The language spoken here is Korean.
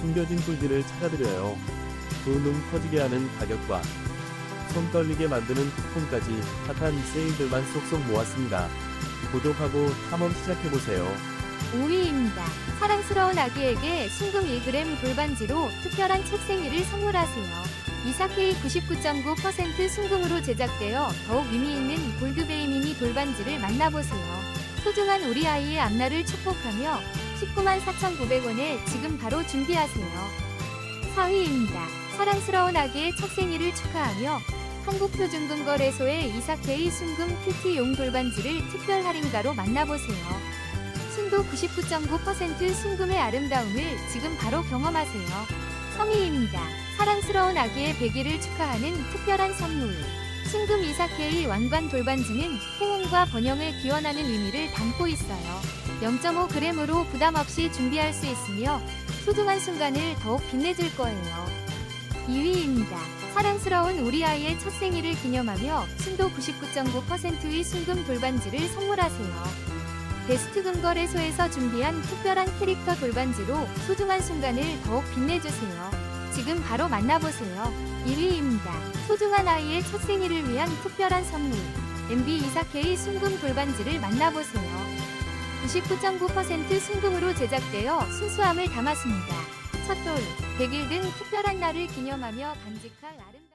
숨겨진 꿀들을 찾아드려요. 두눈 커지게 하는 가격과 손 떨리게 만드는 쿠폰까지 핫한 세일들만 쏙쏙 모았습니다. 구독하고 탐험 시작해보세요. 5위입니다. 사랑스러운 아기에게 순금 1g 돌반지로 특별한 책 생일을 선물하세요. 이사케이 99.9% 순금으로 제작되어 더욱 의미 있는 골드베이 미니 돌반지를 만나보세요. 소중한 우리 아이의 앞날을 축복하며 19만 4,900원에 지금 바로 준비하세요. 4위입니다. 사랑스러운 아기의 첫 생일을 축하하며 한국표준금거래소의 이사케이 순금 큐티 용 돌반지를 특별 할인가로 만나보세요. 순도 99.9% 순금의 아름다움을 지금 바로 경험하세요. 3위입니다. 사랑스러운 아기의 100일을 축하하는 특별한 선물. 순금 이사케이 왕관 돌반지는 행운과 번영을 기원하는 의미를 담고 있어요. 0.5g으로 부담 없이 준비할 수 있으며 소중한 순간을 더욱 빛내줄 거예요. 2위입니다. 사랑스러운 우리 아이의 첫 생일을 기념하며 순도 99.9%의 순금 돌반지를 선물하세요. 베스트 금거래소에서 준비한 특별한 캐릭터 돌반지로 소중한 순간을 더욱 빛내주세요. 지금 바로 만나보세요. 1위입니다. 소중한 아이의 첫 생일을 위한 특별한 선물. MB 이사케이 순금 돌반지를 만나보세요. 99.9% 순금으로 제작되어 순수함을 담았습니다. 첫돌, 100일 등 특별한 날을 기념하며 간직할 아름